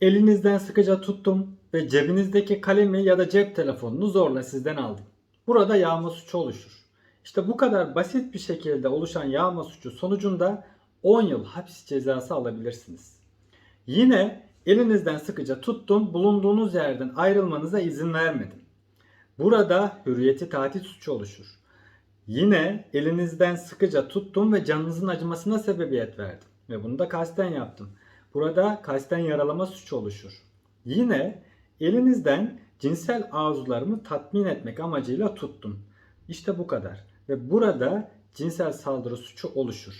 Elinizden sıkıca tuttum ve cebinizdeki kalemi ya da cep telefonunu zorla sizden aldım. Burada yağma suçu oluşur. İşte bu kadar basit bir şekilde oluşan yağma suçu sonucunda 10 yıl hapis cezası alabilirsiniz. Yine elinizden sıkıca tuttum, bulunduğunuz yerden ayrılmanıza izin vermedim. Burada hürriyeti tatil suçu oluşur. Yine elinizden sıkıca tuttum ve canınızın acımasına sebebiyet verdim. Ve bunu da kasten yaptım. Burada kasten yaralama suçu oluşur. Yine elinizden cinsel arzularımı tatmin etmek amacıyla tuttum. İşte bu kadar. Ve burada cinsel saldırı suçu oluşur.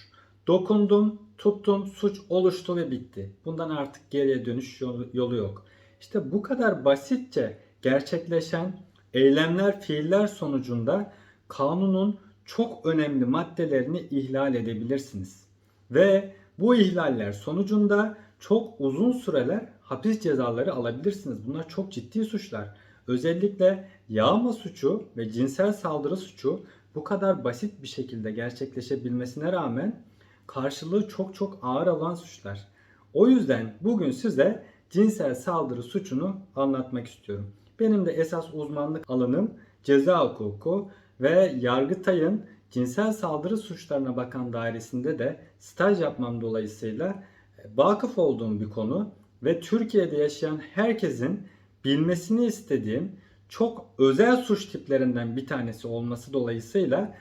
Dokundum, tuttum, suç oluştu ve bitti. Bundan artık geriye dönüş yolu, yok. İşte bu kadar basitçe gerçekleşen eylemler, fiiller sonucunda kanunun çok önemli maddelerini ihlal edebilirsiniz. Ve bu ihlaller sonucunda çok uzun süreler hapis cezaları alabilirsiniz. Bunlar çok ciddi suçlar. Özellikle yağma suçu ve cinsel saldırı suçu bu kadar basit bir şekilde gerçekleşebilmesine rağmen karşılığı çok çok ağır olan suçlar. O yüzden bugün size cinsel saldırı suçunu anlatmak istiyorum. Benim de esas uzmanlık alanım ceza hukuku ve Yargıtay'ın cinsel saldırı suçlarına bakan dairesinde de staj yapmam dolayısıyla e, vakıf olduğum bir konu ve Türkiye'de yaşayan herkesin bilmesini istediğim çok özel suç tiplerinden bir tanesi olması dolayısıyla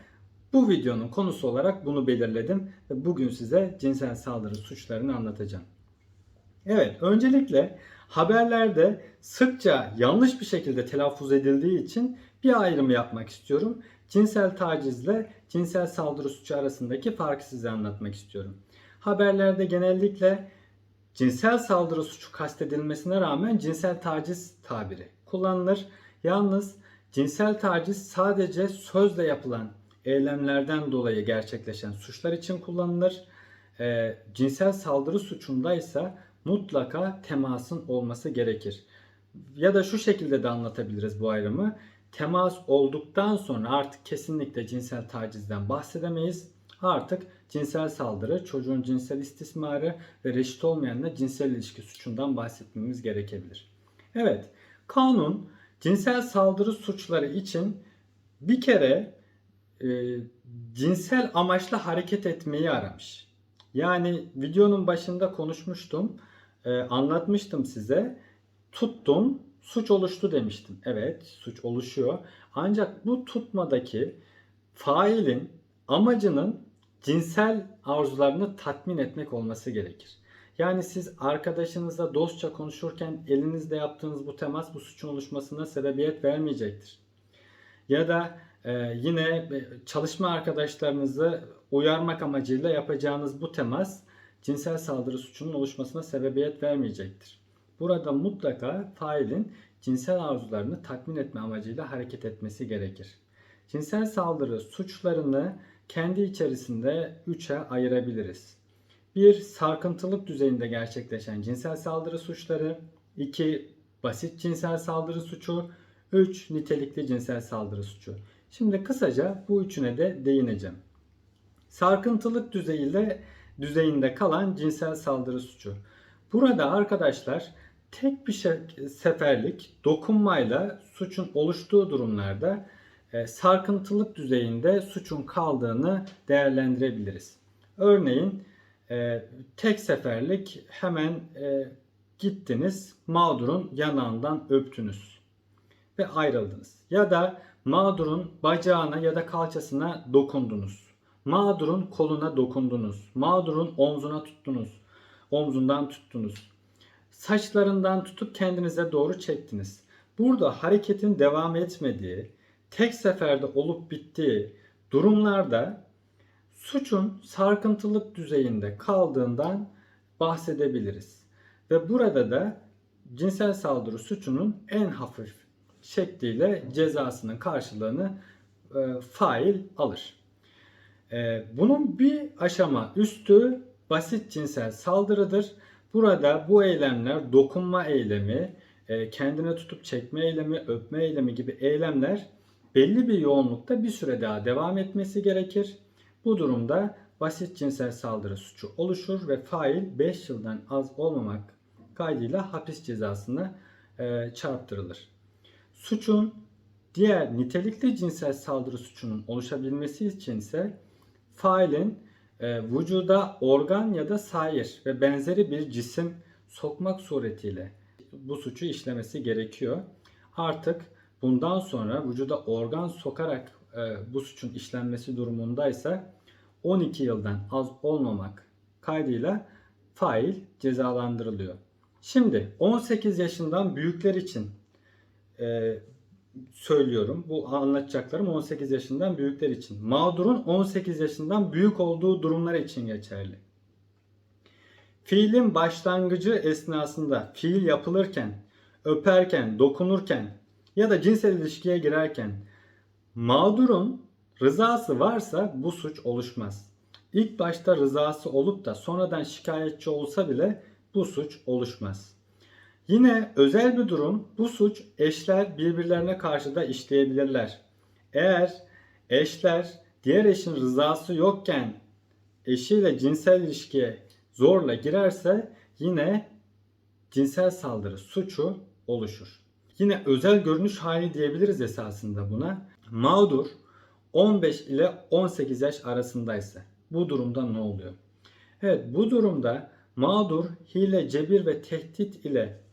bu videonun konusu olarak bunu belirledim ve bugün size cinsel saldırı suçlarını anlatacağım. Evet, öncelikle haberlerde sıkça yanlış bir şekilde telaffuz edildiği için bir ayrım yapmak istiyorum. Cinsel tacizle cinsel saldırı suçu arasındaki farkı size anlatmak istiyorum. Haberlerde genellikle cinsel saldırı suçu kastedilmesine rağmen cinsel taciz tabiri kullanılır. Yalnız cinsel taciz sadece sözle yapılan eylemlerden dolayı gerçekleşen suçlar için kullanılır. E, cinsel saldırı suçunda ise mutlaka temasın olması gerekir. Ya da şu şekilde de anlatabiliriz bu ayrımı. Temas olduktan sonra artık kesinlikle cinsel tacizden bahsedemeyiz. Artık cinsel saldırı, çocuğun cinsel istismarı ve reşit olmayanla cinsel ilişki suçundan bahsetmemiz gerekebilir. Evet, kanun cinsel saldırı suçları için bir kere e, cinsel amaçla hareket etmeyi aramış. Yani videonun başında konuşmuştum, e, anlatmıştım size. Tuttum, suç oluştu demiştim. Evet, suç oluşuyor. Ancak bu tutmadaki failin amacının cinsel arzularını tatmin etmek olması gerekir. Yani siz arkadaşınızla dostça konuşurken elinizde yaptığınız bu temas bu suçun oluşmasına sebebiyet vermeyecektir. Ya da e, yine çalışma arkadaşlarınızı uyarmak amacıyla yapacağınız bu temas cinsel saldırı suçunun oluşmasına sebebiyet vermeyecektir. Burada mutlaka failin cinsel arzularını tatmin etme amacıyla hareket etmesi gerekir. Cinsel saldırı suçlarını kendi içerisinde üçe ayırabiliriz. Bir, sarkıntılık düzeyinde gerçekleşen cinsel saldırı suçları. 2. Basit cinsel saldırı suçu. 3. Nitelikli cinsel saldırı suçu. Şimdi kısaca bu üçüne de değineceğim. Sarkıntılık düzeyinde düzeyinde kalan cinsel saldırı suçu. Burada arkadaşlar tek bir şey, seferlik dokunmayla suçun oluştuğu durumlarda e, sarkıntılık düzeyinde suçun kaldığını değerlendirebiliriz. Örneğin e, tek seferlik hemen e, gittiniz mağdurun yanağından öptünüz ve ayrıldınız. Ya da mağdurun bacağına ya da kalçasına dokundunuz. Mağdurun koluna dokundunuz. Mağdurun omzuna tuttunuz. Omzundan tuttunuz. Saçlarından tutup kendinize doğru çektiniz. Burada hareketin devam etmediği, tek seferde olup bittiği durumlarda suçun sarkıntılık düzeyinde kaldığından bahsedebiliriz. Ve burada da cinsel saldırı suçunun en hafif şekliyle cezasının karşılığını e, fail alır. E, bunun bir aşama üstü basit cinsel saldırıdır. Burada bu eylemler dokunma eylemi, e, kendine tutup çekme eylemi, öpme eylemi gibi eylemler belli bir yoğunlukta bir süre daha devam etmesi gerekir. Bu durumda basit cinsel saldırı suçu oluşur ve fail 5 yıldan az olmamak kaydıyla hapis cezasına e, çarptırılır. Suçun diğer nitelikli cinsel saldırı suçunun oluşabilmesi için ise failin vücuda organ ya da sair ve benzeri bir cisim sokmak suretiyle bu suçu işlemesi gerekiyor. Artık bundan sonra vücuda organ sokarak e, bu suçun işlenmesi durumundaysa 12 yıldan az olmamak kaydıyla fail cezalandırılıyor. Şimdi 18 yaşından büyükler için e, söylüyorum. Bu anlatacaklarım 18 yaşından büyükler için. Mağdurun 18 yaşından büyük olduğu durumlar için geçerli. Fiilin başlangıcı esnasında fiil yapılırken, öperken, dokunurken ya da cinsel ilişkiye girerken mağdurun rızası varsa bu suç oluşmaz. İlk başta rızası olup da sonradan şikayetçi olsa bile bu suç oluşmaz. Yine özel bir durum bu suç eşler birbirlerine karşı da işleyebilirler. Eğer eşler diğer eşin rızası yokken eşiyle cinsel ilişkiye zorla girerse yine cinsel saldırı suçu oluşur. Yine özel görünüş hali diyebiliriz esasında buna. Mağdur 15 ile 18 yaş arasındaysa bu durumda ne oluyor? Evet bu durumda mağdur hile, cebir ve tehdit ile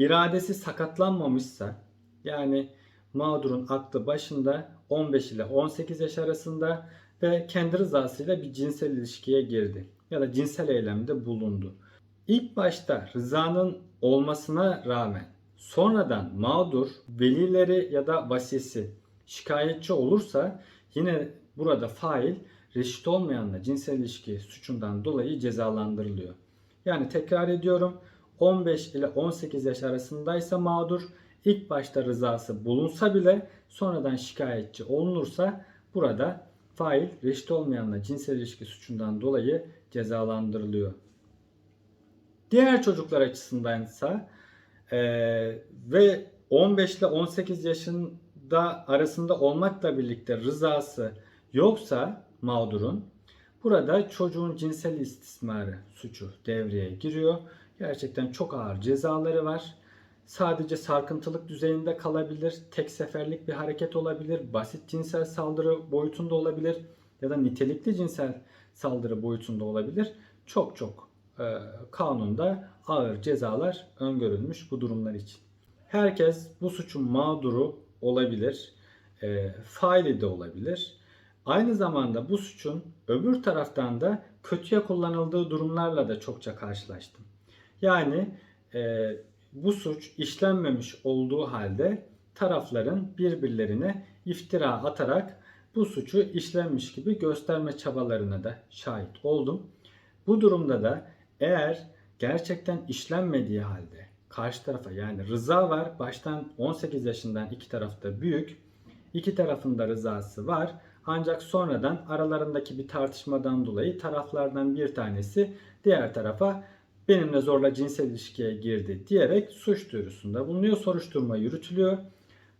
iradesi sakatlanmamışsa yani mağdurun aklı başında 15 ile 18 yaş arasında ve kendi rızasıyla bir cinsel ilişkiye girdi ya da cinsel eylemde bulundu. İlk başta rızanın olmasına rağmen sonradan mağdur velileri ya da vasisi şikayetçi olursa yine burada fail reşit olmayanla cinsel ilişki suçundan dolayı cezalandırılıyor. Yani tekrar ediyorum 15 ile 18 yaş arasındaysa mağdur ilk başta rızası bulunsa bile sonradan şikayetçi olunursa burada fail reşit olmayanla cinsel ilişki suçundan dolayı cezalandırılıyor. Diğer çocuklar açısındansa e, ve 15 ile 18 yaşında arasında olmakla birlikte rızası yoksa mağdurun burada çocuğun cinsel istismarı suçu devreye giriyor. Gerçekten çok ağır cezaları var. Sadece sarkıntılık düzeyinde kalabilir, tek seferlik bir hareket olabilir, basit cinsel saldırı boyutunda olabilir ya da nitelikli cinsel saldırı boyutunda olabilir. Çok çok e, kanunda ağır cezalar öngörülmüş bu durumlar için. Herkes bu suçun mağduru olabilir, e, faili de olabilir. Aynı zamanda bu suçun öbür taraftan da kötüye kullanıldığı durumlarla da çokça karşılaştım. Yani e, bu suç işlenmemiş olduğu halde tarafların birbirlerine iftira atarak bu suçu işlenmiş gibi gösterme çabalarına da şahit oldum. Bu durumda da eğer gerçekten işlenmediği halde karşı tarafa yani rıza var baştan 18 yaşından iki tarafta büyük iki tarafında rızası var ancak sonradan aralarındaki bir tartışmadan dolayı taraflardan bir tanesi diğer tarafa benimle zorla cinsel ilişkiye girdi diyerek suç duyurusunda bulunuyor. Soruşturma yürütülüyor.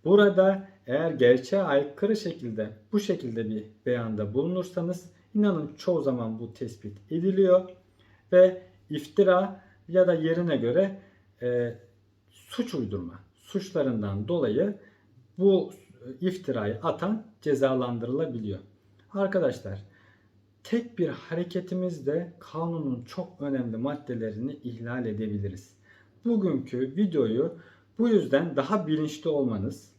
Burada eğer gerçeğe aykırı şekilde bu şekilde bir beyanda bulunursanız inanın çoğu zaman bu tespit ediliyor ve iftira ya da yerine göre e, suç uydurma suçlarından dolayı bu iftirayı atan cezalandırılabiliyor. Arkadaşlar tek bir hareketimizde kanunun çok önemli maddelerini ihlal edebiliriz. Bugünkü videoyu bu yüzden daha bilinçli olmanız,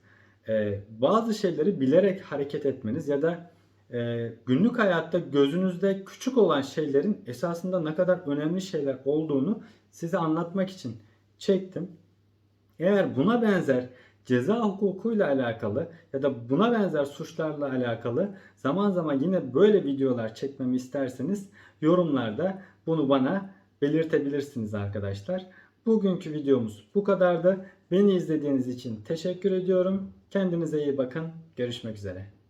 e, bazı şeyleri bilerek hareket etmeniz ya da e, günlük hayatta gözünüzde küçük olan şeylerin esasında ne kadar önemli şeyler olduğunu size anlatmak için çektim. Eğer buna benzer ceza hukukuyla alakalı ya da buna benzer suçlarla alakalı zaman zaman yine böyle videolar çekmemi isterseniz yorumlarda bunu bana belirtebilirsiniz arkadaşlar. Bugünkü videomuz bu kadardı. Beni izlediğiniz için teşekkür ediyorum. Kendinize iyi bakın. Görüşmek üzere.